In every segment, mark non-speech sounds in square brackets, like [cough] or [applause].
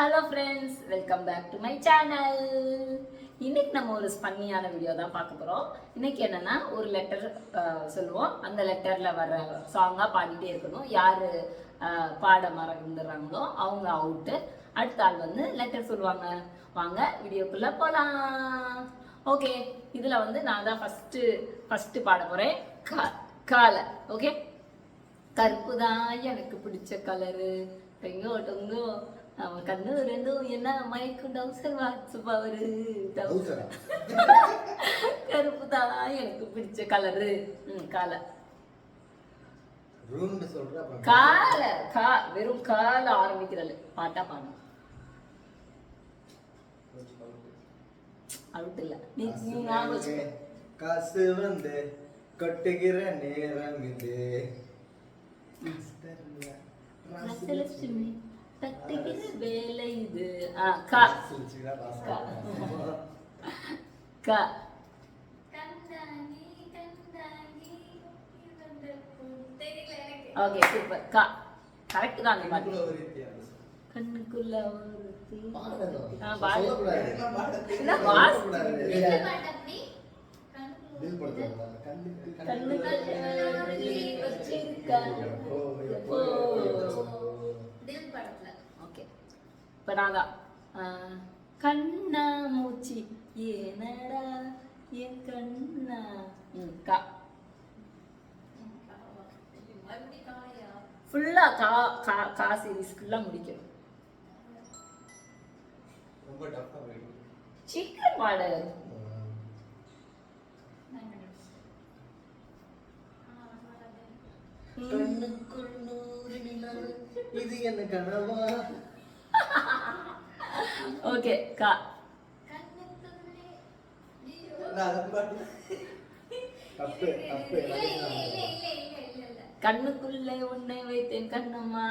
Hello friends welcome back to my channel இன்னைக்கு நம்ம ஒரு ஸ்பன்னியான வீடியோ தான் பார்க்க போகிறோம் இன்னைக்கு என்னன்னா ஒரு லெட்டர் சொல்லுவோம். அந்த லெட்டரில் வர சாங்காக பாடிட்டே இருக்கணும். யார் பாட மறந்துடுறாங்களோ அவங்க அவுட்டு அடுத்த ஆள் வந்து லெட்டர் சொல்லுவாங்க. வாங்க வீடியோக்குள்ளே போகலாம் ஓகே இதில் வந்து நான் தான் ஃபஸ்ட்டு ஃபஸ்ட்டு பாட போகிறேன் கா காலை. ஓகே கருப்பு தான் எனக்கு பிடிச்ச கலரு டொங்கோ டொங்கோ அவன் கண்ணு ரெண்டும் என்ன மயக்கும் டவுசர் வாட்ஸ் பவரு டவுசரா? கருப்பு தான் எனக்கு பிடிச்ச கலரு ம் காலை. கா வெறும் கால ஆரம்பிக்கிறது. பாட்டா பாடணும் அவுட் இல்ல. நீ நீ வச்சுக்கோ. காசு வந்து கொட்டுகிற நேரம் இது. ராசலட்சுமி தட்டுகிற வேலை இது. ஆ கா. கா. Okay super. கா. கரெக்ட் தான் அந்த வித்தியாசம். கண்ணுக்குள்ள ஒரு இப்போ ஆ, கண்ணா மூச்சி. ஏனடா என் கண்ணா? கா. ஃபுல்லாக கா கா கா சீரீஸ் ஃபுல்லாக முடிக்கணும். ரொம்ப tough ஆ இருக்கு. சீக்கிரம் இல்ல இல்ல கண்ணுக்குள்ளே உன்னை வைத்தேன் கண்ணம்மா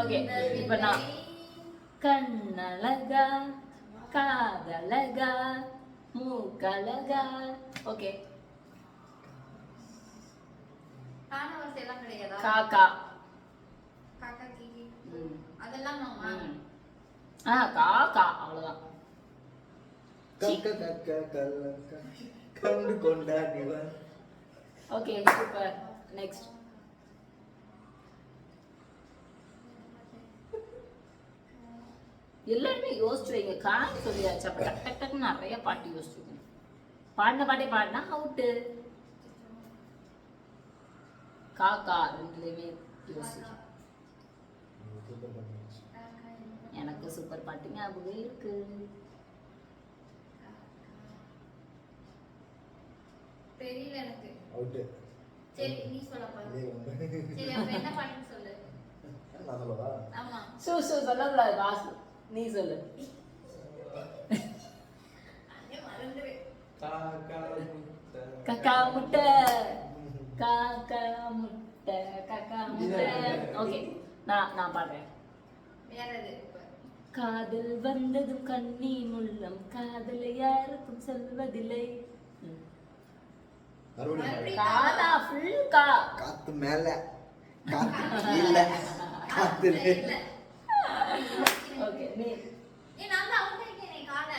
ஓகே இப்போ நான் கண்ணழகா காதழகா மூக்கழகா ஓகே காண வரிசை எல்லாம் கிடையாதா? காக்கா. காக்கா கீகி ம். அதெல்லாம் மாமா. ஆ காக்கா. அவ்வளோதான் கக்க கக்க கல்லக்க கண்டு கொண்டாடிவன் ஓகே சூப்பர் நெக்ஸ்ட் எல்லாருமே யோசிச்சு வைங்க. கான்னு சொல்லியாச்சு. அப்போ டக் டக் டக்குன்னு நிறைய பாட்டு யோசிச்சுக்கணும் பாடின பாட்டே பாடினா அவுட்டு. காக்கா ரெண்டுலேயுமே? எனக்கு சூப்பர் பாட்டு ஞாபகம் இருக்கு. தெரியல எனக்கு. அவுட்டு. சரி நீ சொல்ல பாரு. சரி அப்ப என்ன பாட்டுன்னு சொல்லு. நான் சொல்லவா? ஆமா. சூ சூ சொல்லக்கூடாது வாசு நீ சொல்லு. காக்கா முட்டை. கக்கா முட்டை காக்கா முட்டை ஓகே நான் நான் பாடுறேன் காதல் வந்ததும் கண்ணீர் உள்ளம் காதலை யாருக்கும் சொல்வதில்லை காதா ஃபுல் கா காத்து மேல காத்து கீழ காத்து இல்ல ஓகே நீ ஏ நான் தான் அவுட் ஆயிட்டேனே கால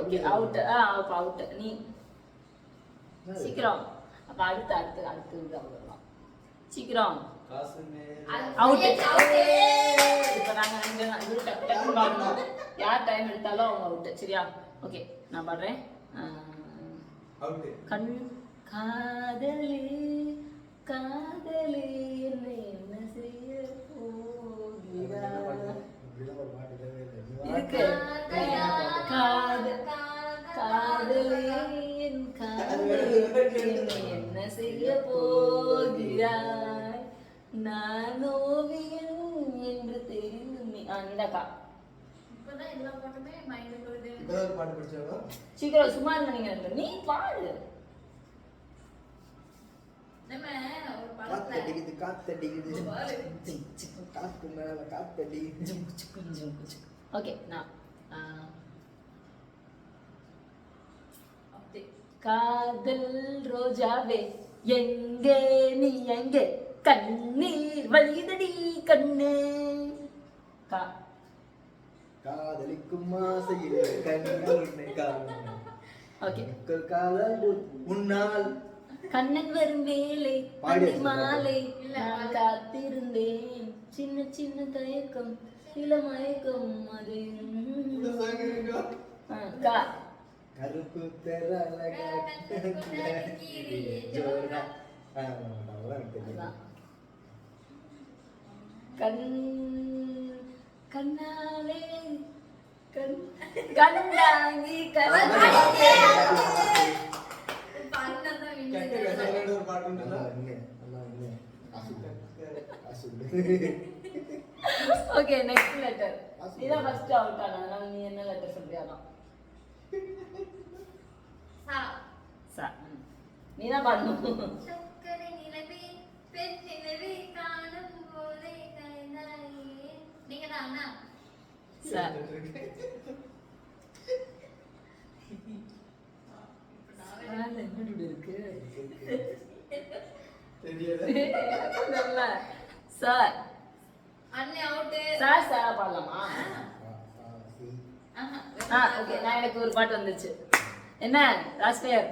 ஓகே அவுட் ஆ அப்ப அவுட் நீ சீக்கிரம் அப்ப அடுத்து அடுத்து அடுத்து இது அவ்வளவுதான் சீக்கிரம் அவுட் out. இப்போ நாங்க ரெண்டு இது டக்கு டக்குன்னு பாடணும் யார் டைம் எடுத்தாலும் அவங்க அவுட் சரியா ஓகே நான் பாடுறேன் ஆ, அவுட்டு கண் காதலே காதலே என்னை என்ன செய்ய போகிறாய் இப்படிலாம் பாட்டு இல்லவே இருக்கு காதல் காதலே என்ன செய்ய போகிறாய் நான் ஓவியன் என்று தெரிந்து நீ சீக்கிரம் சும்மா நீங்க நீ பாடு. காத்தடிக்குது காத்தடிக்குது. காத்து மேல காத்தடிக்குது ஓகே நான் காதல் ரோஜாவே எங்கே நீ எங்கே? கண்ணீர் வழிதடி கண்ணே. கா. காதலிக்கும் ஆசையில் காணும். ஓகே. காதல் உன்னால் கண்ணன் வரும் வேலை அந்தி மாலை நான். காத்திருந்தேன். சின்ன சின்ன தயக்கம் சில மயக்கம் அது கருப்பு பெற. கண் கண்ணாலே கண் கண்ணாங்கி கண்ணாலே ஓகே நெக்ஸ்ட் லெட்டர் நீதான் ஃபர்ஸ்ட் அவுட் ஆனா அதனால நீ என்ன லெட்டர் சொல்றியா அதான். சா. சா. ம். நீதான் பாடணும். சக்கரை நிலவே பெண் நிலவே காணும் போதே கைதாயே நீங்க தான் அண்ணா சா. இருக்கு? தெரியல. சார் அண்ணே அவுட்டு சார் சாரா பாடலாமா? ஆ, ஓகே நான் எனக்கு ஒரு பாட்டு வந்துச்சு. என்ன last year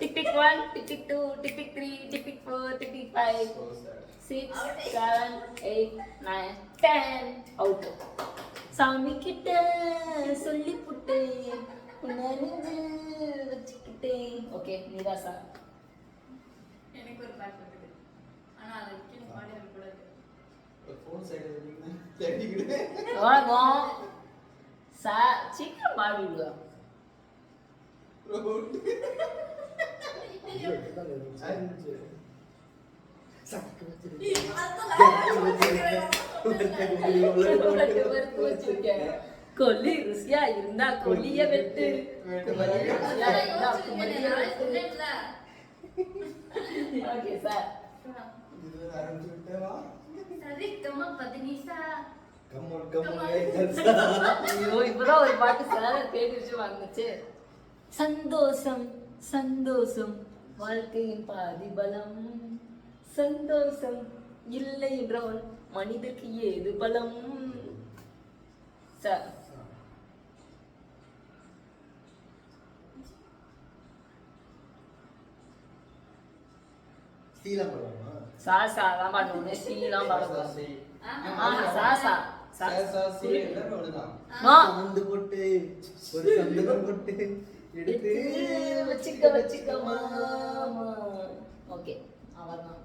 tick tick one tick tick two tick tick three tick tick four tick tick five six seven eight nine ten out சாமி கிட்ட சொல்லி புட்டேன் உணர்ந்து வச்சுக்கிட்டேன். ஓகே சார் எனக்கு ஒரு பாட்டு இருக்குது ஆனா அதை விட்டு பாடி கூடாது ஃபோன் சைடு வணக்கம். சீக்கிரம் பாடி விடுவா. சக்கு. [laughs] கொல்லி ருசியா இருந்தா கொல்லிய வெட்டு. Okay sir. இப்பதான் ஒரு பாட்டு சார் கேட்டுச்சு வந்துச்சு. சந்தோஷம் சந்தோஷம் வாழ்க்கையின் பாதி பலம் சந்தோஷம் இல்லை என்றால் மனிதருக்கு ஏது பலம்? சார் சீலாம் படமா? சா சா தான் பாடணும் சீலாம் பாடக்கூடாது. ஆ சா. சா சா ச, ச, சி, எல்லாமே ஒண்ணுதான். நோ சந்து போட்டு ஒரு சந்தனம் போட்டு எடுத்து எடுத்து வச்சுக்க வச்சுக்க மாமா ஓகே அவர்தான்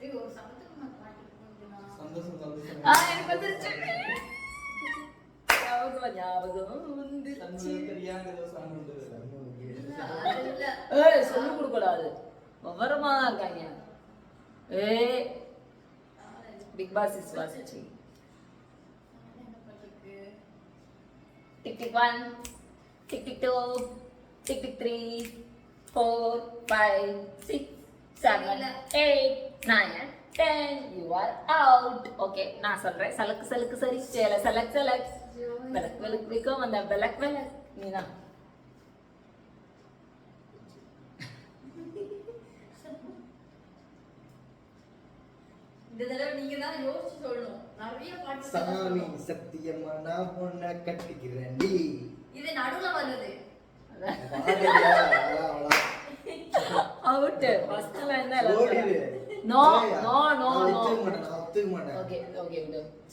ஏய், ஒரு சமத்துக்கு பாட்டு இருக்குதுண்ணா. சந்தோஷம் சந்தோஷம். ஆ எனக்கு வந்துருச்சு. ஞாபகம் ஞாபகம் கண்ணுல தெரியாத சாங் உண்டு. ஏய் சொல்லி கொடுக்கூடாது விவரமா தான் இருக்காங்க. ஏ big pass is வாசிச்சி tick tick one tick tick two tick tick three four five six seven eight nine ten you are out okay நான் சொல்றேன். சலக்கு சலக்கு சரி. சேல சலக் சலக். விளக்கு விளக்கு விக்கும் அந்த விளக்கு விளக்கு. நீதான். இந்த தடவை நீங்க தான் யோசிச்சு சொல்லணும். நிறைய பாட்டு சாமி சத்தியமா நான் பொண்ண கட்டிக்கிறேன் டி இது நடுவுல வருது அவுட் ஃபர்ஸ்ட்ல. நோ நோ நோ நோ மாட்டேன். ஓகே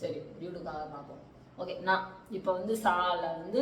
சரி டியூடுக்காக பார்ப்போம். ஓகே நான் இப்போ வந்து சால வந்து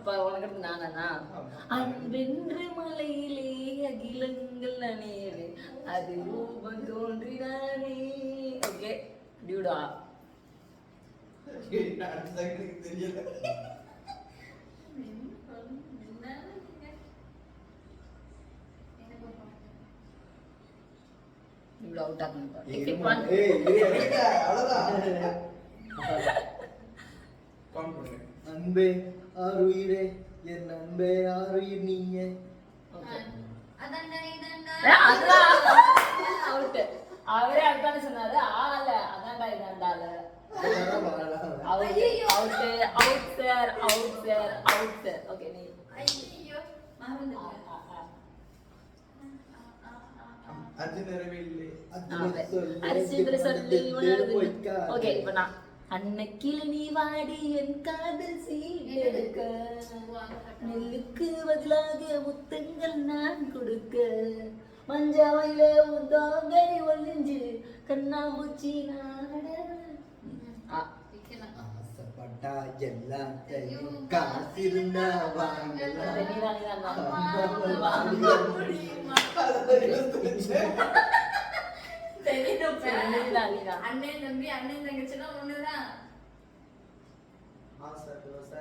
அப்ப உனக்கு நானா அன்பென்று மலையிலே அகிலங்கள் அணியவே அது ரூபம் தோன்றினானே. ஓகே டியூடா தெரியல. [laughs] அன்பே ஆறுயிரே என் அன்பே ஆறுயிர் நீயே. அவரே அதுதானே சொன்னாரு. ஆல அதான்டா இதாண்டால ஓகே இப்ப நான் அன்னைக்கில் நீ வாடி என் காதல் சீட்டெடுக்க. நெல்லுக்கு பதிலாக முத்தங்கள் நான் கொடுக்க. மஞ்சாவையில உந்தாங்கை ஒளிஞ்சு கண்ணாமூச்சி நாட. ஆசைப்பட்டா எல்லாத்தையும் காசிருந்தா வாங்கலாம். அண்ணன் தம்பி அண்ணன் தங்கச்சிலாம் ஒண்ணுதான். ஆசை தோசை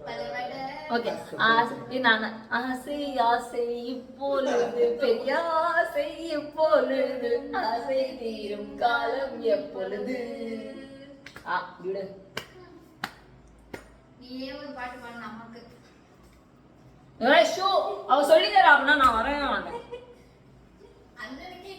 பலவட ஓகே. ஆசை நான். ஆசை ஆசை இப்பொழுது பெரிய ஆசை இப்பொழுது ஆசை தீரும் காலம் எப்பொழுது? ஆ விடு. நீயே ஒரு பாட்டு பாடு நமக்கு ஏய் ஷோ அவ சொல்லி தரா அப்படின்னா நான் வரவே மாட்டேன். அண்ணனுக்கே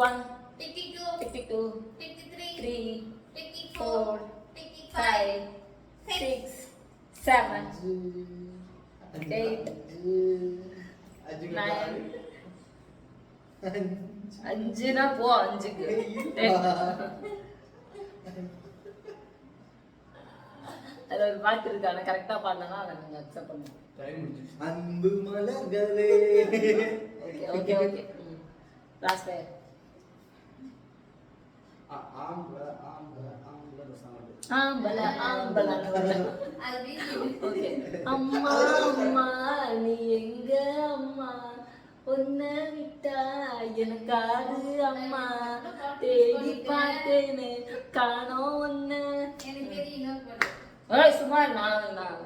one, tick two, two, three, three, four, five, six, seven, eight, nine. அஞ்சுனா போ அஞ்சுக்கு அது ஒரு பாட்டு வீட்டு ஓகே. அம்மா அம்மா நீ எங்க அம்மா? உன்னை விட்டா எனக்காது அம்மா. தேடி பார்த்தேன்னு காணோம் ஒன்னு சும்மா நான் நான்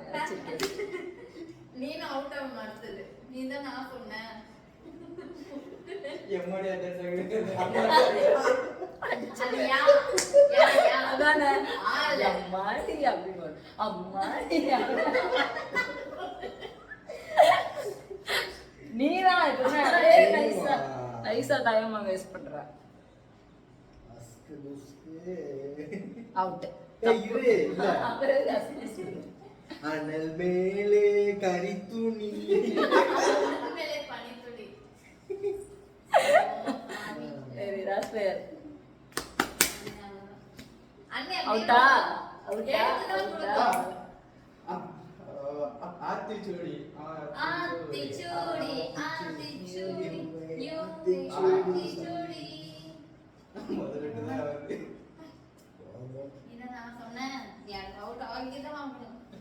நீனும் அவுட் ஆக மாட்டது நீ தான் நான் அம்மாடி அப்படின்னு அம்மாடி நீதான் நைஸா நைஸா டைம் வேஸ்ட் பண்ற அவுட் அனல் மேலே கரித்துணி மேலே అవుతా అవుతా అవుతా ఆతిచూడి ఆతిచూడి ఆతిచూడి ఆతిచూడి మొదలెట్టుదా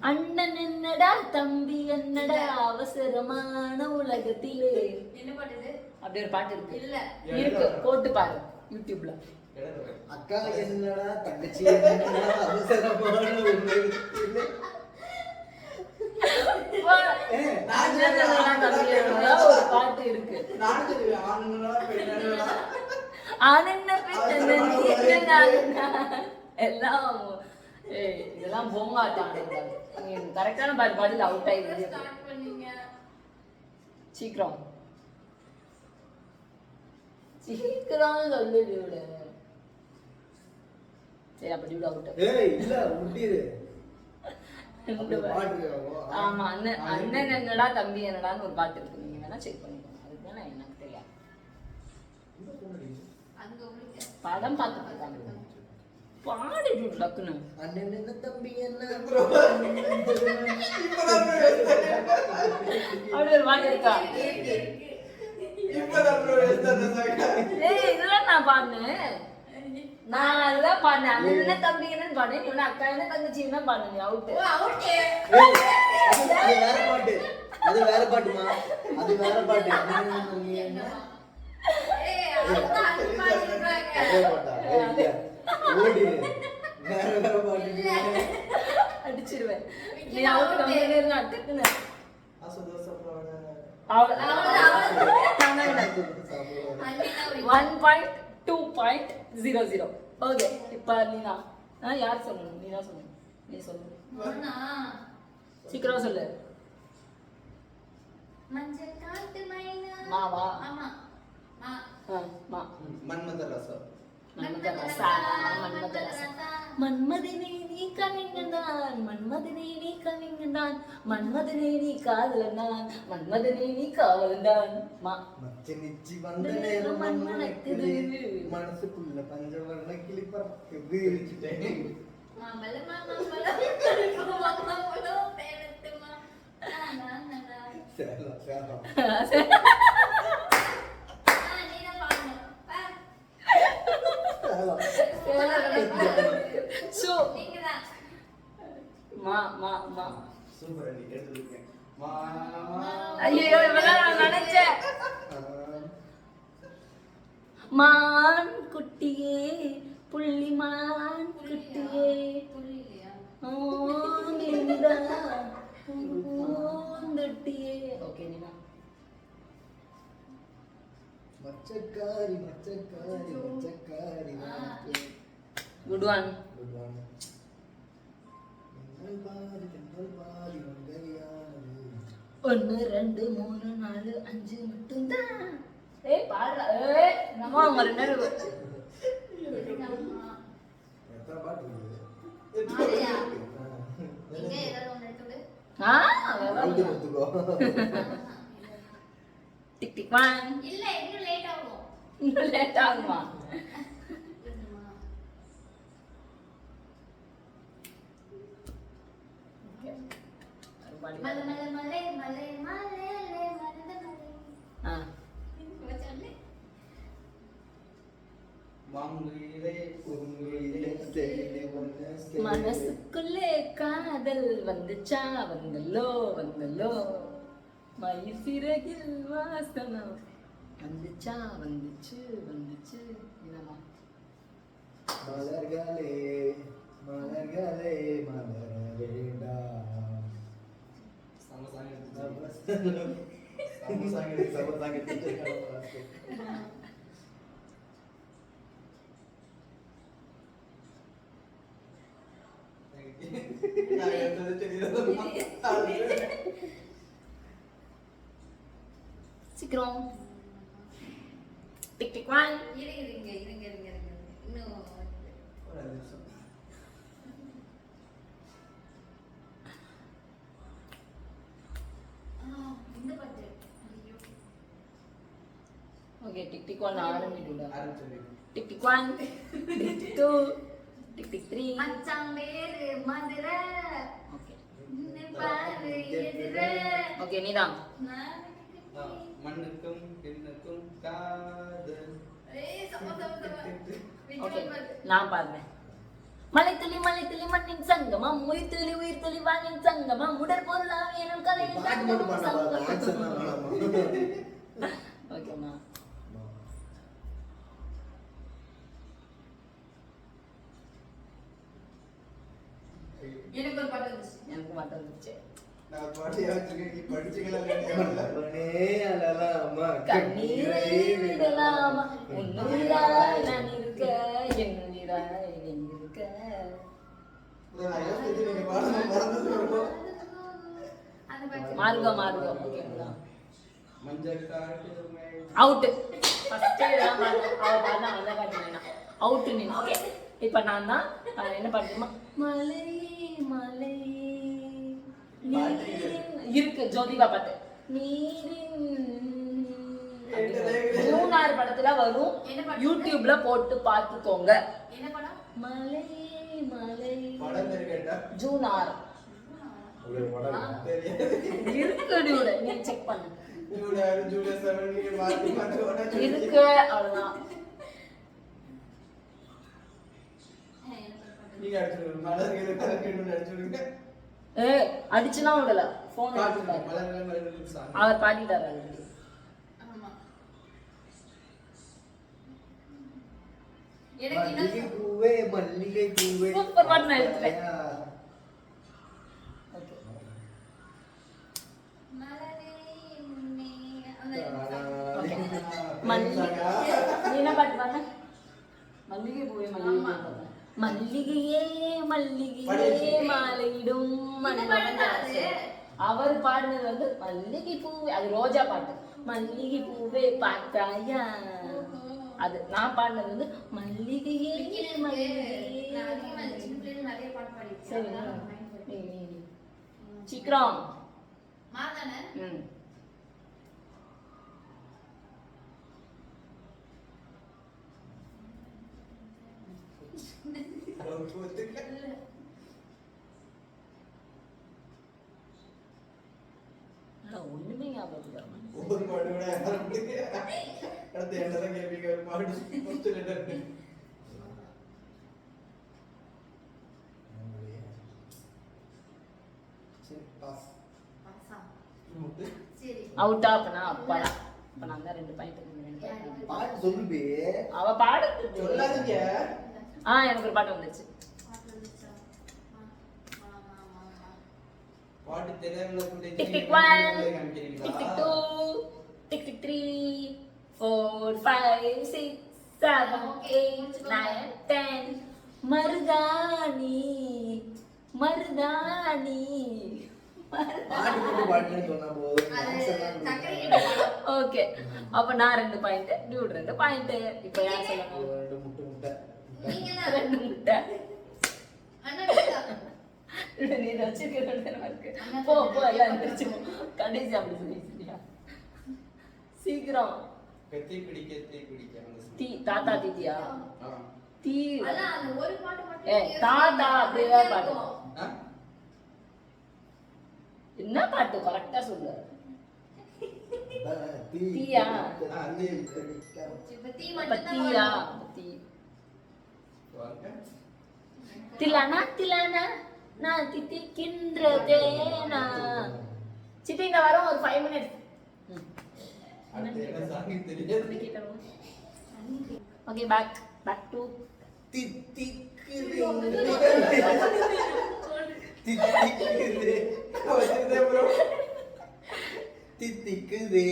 அண்ணன் என்னடா தம்பி என்னடா அவசரமான உலகத்திலே? என்ன பாட்டு அப்படியே ஒரு பாட்டு இருக்கு. இருக்கு. போட்டு பாரு. யூடியூப்ல. அக்கா என்னடா தங்கச்சி பாட்டு இருக்கு. எல்லாம் இதெல்லாம் பொங்காட்டாங்க கரெக்டான பாட்டு பாட்டு அவுட் ஆயிடுது சீக்கிரம். சீக்கிரம் சொல்லிடு சரி ஏய் இல்ல. [laughs] இருக்கா? ஆமா அண்ணன் அண்ணன் என்னடா தம்பி என்னடான்னு ஒரு பாட்டு இருக்கு. நீங்க வேணா செக் பண்ணிக்கோங்க. அதுக்கு வேணா எனக்கு தெரியாது. படம் பார்த்துட்டு இருக்காங்க. பாடிட்டு டக்குன்னு. அண்ணன் என்ன தம்பி என்ன? [laughs] அப்படி ஒரு பாட்டு இருக்கா. ஏய் இதெல்லாம் நான் பாடினேன். நான் அதுதான் பாடினேன் அது என்ன தம்பிங்கன்னு பாடினேன் இவன அக்கா என்ன தங்கச்சி என்ன பாடினேன் அவுட் அவுட் அது வேற பாட்டு. அது வேற பாட்டுமா? அது வேற பாட்டு. அடிச்சிருவேன். நீ அவுட் கம்மியாக இருந்தா one point two point zero zero okay இப்போ நீனா ஆ யார் சொல்லணும் நீ தான் சொல்லணும் நீ சொல்லு? சீக்கிரம் சொல்லு மஞ்சள் காட்டு மைனா. மாவா? ஆமா. மா. ஆ மா மன்மத ரசம் மன்மத ரசா மன்மத ரசா மன்மதனே நீ கவிஞன்தான் மன்மதனே நீ கவிஞன்தான் மன்மதனே நீ காதலன்தான் மன்மதனே நீ காவலன்தான் மா மச்ச நிச்சி வந்த நேரம் மண் மணக்குது மனசுக்குள்ள பஞ்சவர்ண கிளி பறக்குது வச்சுட்டேன் மாம்பழம், மாம்பழம், மாம்பழம், தேனத்துமா. நானா, நானா. சேலம் சேலம் ஆ, நீதான் பாடணும். வா. சேலம் சோ நீங்கதான். மா மா மா சூப்பர் அடி எடுத்துருக்கேன் மாமா ஐயோ இவெல்லாம் நான் நினைச்சேன் மான் குட்டியே புள்ளிமான் குட்டியே. புரியலையா? பூந்தொட்டியே. ஓகே நீனா மச்சக்காரி மச்சக்காரி மச்சக்காரி. குட் ஒன் குட் ஒன் தென்றல் பாரி தென்றல் பாரி மங்கையானது ஒன்று ரெண்டு மூணு நாலு அஞ்சு மட்டும்தான். ஏய் பாடுறா ஏய் நம்ம அவங்க ரெண்டு பேரும். [laughs] ஆமா. எத்தனை பாட்டு இருக்குது டிக் டிக் ஒன் இல்ல இன்னும் லேட் ஆகும். இன்னும் லேட் ஆகுமா? மலை மலை மலை மலை மலை மருத மலை ஆ. சொல்லு மாங்குயிலே பூங்குயிலே தேடி ஒன்று சேரு. மனசுக்குள்ளே காதல் வந்துச்சா வந்தல்லோ வந்தல்லோ மயில் சிறகில் வாசனம் வந்துச்சா வந்துச்சு வந்துச்சு என்னமா மலர்களே மலர்களே மலர வேண்டாம் சீக்கிரம் டிக் டிக் ஒன் இருங்க இருங்க இருங்க இருங்க இருங்க இன்னும் ஆ, இந்த பாட்டு ஐயோ okay tick tick one ஆரம்பிடுடா tick tick one tick tick two tick tick three மச்சான் பேரு மதுரை ஓகே நின்னு பாரு எதிர ஓகே நீதான் மண்ணுக்கும் பெண்ணுக்கும் காதல். பாட்டு நான் பாடுறேன். மலை துளி மலை துளி மண்ணின் சங்கமம். உயிர் துளி உயிர் துளி வானின் சங்கமம். உடற் பொருளாவியனும் கலையின் பாட்டு ஓகேம்மா எனக்கு ஒரு பாட்டு வந்துச்சு. எனக்கு மட்டும் இருந்துச்சு நான் பாட்டு யாச்சுக்கு படிச்சுக்கலாம் அழலாமா கண்ணீரை விடலாமா? உன்னுயிராய் நான் இருக்க என் உயிராய் நீ இருக்க. மாறுக மாறுக ஓகேங்களா? மஞ்சள் காட்டு அவுட் ஃபர்ஸ்ட் அவ பாடினா அந்த பாட்டு வேணாம். அவுட் நீ ஓகே இப்போ நான் தான் என்ன பாட்டுமா மலை மலை இருக்கு ஜோதிகா பாட்டு நீரின் மூணாறு படத்துல வரும்? யூடியூப்ல போட்டு பார்த்துக்கோங்க. என்ன படம்? மலை மலை. ஜூன் ஆறு ஒரு படம் தெரியாது. இருக்கு dude. நீ செக் பண்ணு. ஜூலியர் ஜூலியர் செவன் நீங்க மாத்தி மாத்தி ஓட இருக்கு அவ்வளவுதான். நீங்க அடிச்சுடுங்க அடிச்சுடுங்க ஏ அடிச்சுலாம் விடல ஃபோன் அவர் பாடிட்டார் ஆல்ரெடி சூப்பர் மல்லிகை என்ன மல்லிகை பூவே மல்லிகை மல்லிகையே மல்லிகையே மாலையிடும். அவர் பாடினது வந்து மல்லிகை பூவே அது ரோஜா பாட்டு. மல்லிகை பூவே பார்த்தாயா? அது நான் பாடினது வந்து மல்லிகையே நான் மல்லிகையே. அதிகமா இந்த சின்ன பிள்ளைங்க நிறைய பாட்டு பாடிருக்கேன். சரி அதனால நீ- mind பண்ணி. நீ- நீ- நீ. சீக்கிரம் மாதானே? ம் ஆனா, ஒண்ணுமே ஞாபகம் பாடு அடுத்து என்னதான் ஒரு பாடு. அவுட்டா அப்பனா அப்பாடா அப்ப நான் தான் ரெண்டு பாயிண்ட் பாட்டு சொல்லுபே அவ பாடு. சொல்லாதீங்க. ஆ எனக்கு ஒரு பாட்டு வந்துச்சு. பாட்டு தெரியாமல tick tick one tick tick two tick tick three four five six seven eight nine ten மருதாணி மருதாணி. ஓகே அப்ப நான் ரெண்டு பாயிண்ட் டியூட் ரெண்டு பாயிண்ட் இப்போ யார் சொல்லணும் ஒரு ரெண்டு முட்டை முட்டை நீங்க தான். ரெண்டு முட்டை. நீ வச்சிருக்க இருக்கு போ போ எல்லாம் எந்திரிச்சு போ. கடைசி அப்படி சொல்லி சரியா சீக்கிரம் கத்தி பிடிக்க தீ பிடிக்க தீ தாத்தா தீதியா. தீ ஒரு பாட்டு மட்டும். அப்படியே பாடு. ஆ? என்ன பாட்டு கரெக்டா சொல்லு தீயா? ஆ, தீ பிடிக்க. இப்ப தீ அப்ப மட்டும் தான் தீயா வரும். அப்ப தீ வாங்க. திலானா திலானா நான் தித்திக்கின்றதேனா சித்தி இங்க வரோம் ஒரு five minutes okay back back to தித்திக்குது. தித்திக்குது. தித்திக்குது.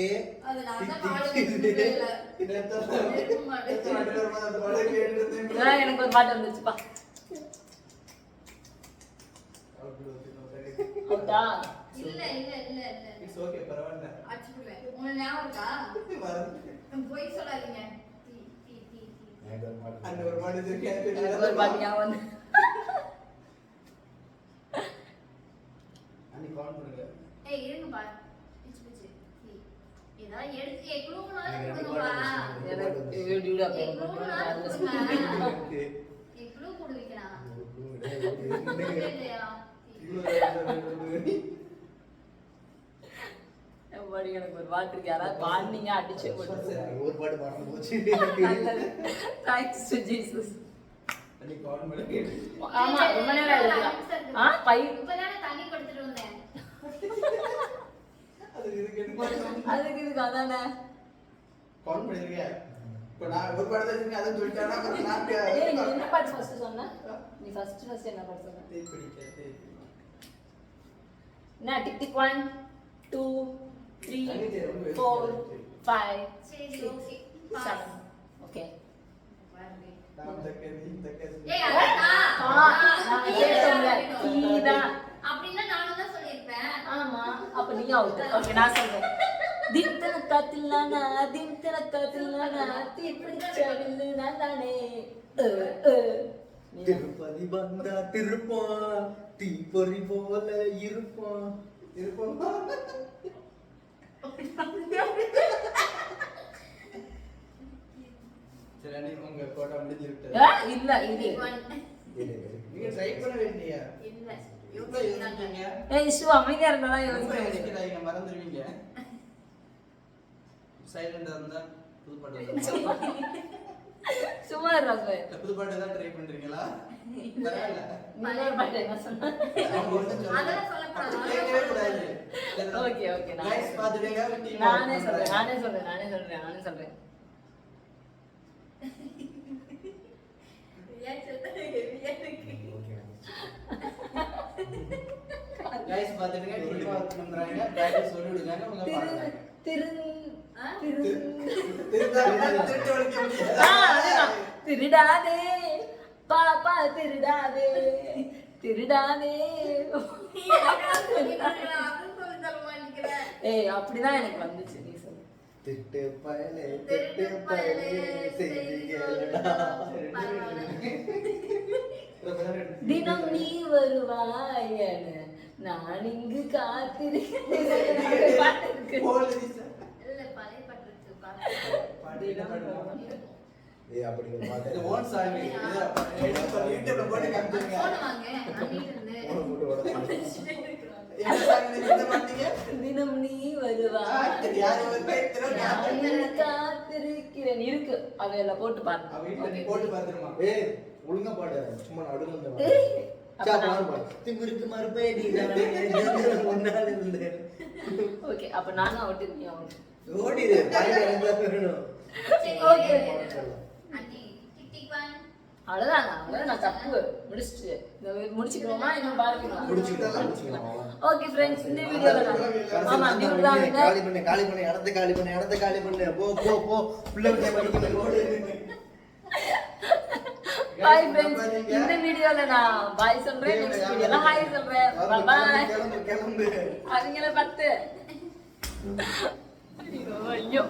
எனக்கு ஒரு பாட்டு வந்துச்சுப்பா அவுட்டா? இல்ல இல்ல இல்ல இல்ல. It's okay, பரவாயில்ல. அடிச்சுடுவேன் உங்களுக்கு ஞாபகம் இருக்கா? மறந்து. போய் சொல்லாதீங்க. தீ தீ தீ தீ. அந்த ஒரு பாட்டு இருக்கு, எனக்கு எனக்கு ஒரு பாட்டு தெரியாது. ஞாபகம் வந்து. அன்னைக்கு call பண்ணுங்க. ஏய் இருங்க பா எனக்கு ஒரு பாட்டு இருக்கு. யாராவது பாடுனீங்க அடிச்சு ஒரு பாட்டு. மறந்து போச்சு. Thanks to Jesus. ஆமா ரொம்ப நேரம் ஆயிடுச்சு ஆ பை தண்ணி கொடுத்துட்டு வந்தேன். அது இதுக்கு? அதுக்கு இதுக்கு அதானே? Call பண்ணிருங்க. இப்ப நான் ஒரு அதை சொல்லிட்டானா, என்ன பாட்டு ஃபர்ஸ்ட் சொன்ன? நீ ஃபர்ஸ்ட் ஃபர்ஸ்ட் என்ன பாட்டு சொன்ன? தேய் பிடிக்க, தேய். என்ன டிக் டிக் ஓகே. ஏய் அதான் கேட்டோம்ல. அப்படின்னா நானும் தான் சொல்லியிருப்பேன் ஆமா அப்ப நீ அவுட் ஓகே நான் சொல்றேன். தின்தன காத்தில்லானா தின்தன காத்தில்லானா தீ பிடிச்ச வில்லு நான் தானே. திருப்பதி வந்தா திருப்பான் தீப்பொறி போல இருப்பான். இருப்பான் சரி உங்க கோட்டா இல்ல இது. நீங்க ட்ரை பண்ண வேண்டிய இல்ல ஏய் இஷு அமைதியா யோசிக்கிறேன் யோசிக்கிறாங்க மறந்துடுவீங்க. சைலண்டா இருந்தா புது பாட்டு [laughs] சும்மா இருறாங்க புது பாட்டு தான் ட்ரை பண்றீங்களா? பரவாயில்ல. பாட்டு. அதெல்லாம் சொல்லக்கூடாது. கேட்கவே கூடாது. நானே சொல்றேன். பண்றாங்க. நானே சொல்றேன் நானே சொல்றேன் நானே சொல்றேன். ரியாக்ஷன் தான் ஹெவியா இருக்கு சொல்லி உங்க பாருங்க திரு? திரு. திருடாதே பாப்பா திருடாதே திருடாதே. ஏய் அப்படிதான் எனக்கு வந்துச்சு நீ சொல்லு திட்டு பயலே திட்டு பயலே செய்தி கேளுடா. தினம் நீ வருவாய் என நான் இங்கு தினம் நீ பேர் இங்கு காத்திருக்கிறேன். இருக்கு. அவையில போட்டு பாருங்க. போட்டு பாத்துருமா? ஒழுங்கா பாடு. சும்மா நடுவுல திமிருக்கு. ஓகே அப்ப நானும் அவுட்டு நீ அவுட் ஓடிடு. அவ்வளவுதான் நான் தப்பு. முடிச்சிட்டு இந்த முடிச்சுக்கிறோமா இன்னும் பாருங்க முடிச்சுக்கலாம், முடிச்சுக்கலாம், அவ்வளவுதான். ஓகே ஃப்ரெண்ட்ஸ் இந்த வீடியோல நான் ஆமா டியூட் தான் வின்னர் காலி பண்ணு காலி பண்ணு இடத்த காலி பண்ணு இடத்த காலி பண்ணு. போ போ போ. பிள்ளை பாய் ஃப்ரெண்ட்ஸ் இந்த வீடியோல நான் பாய் சொல்றேன் நெக்ஸ்ட் வீடியோல ஹாய் சொல்றேன். பாய் அவங்கள பத்து ஐயோ ஐயோ.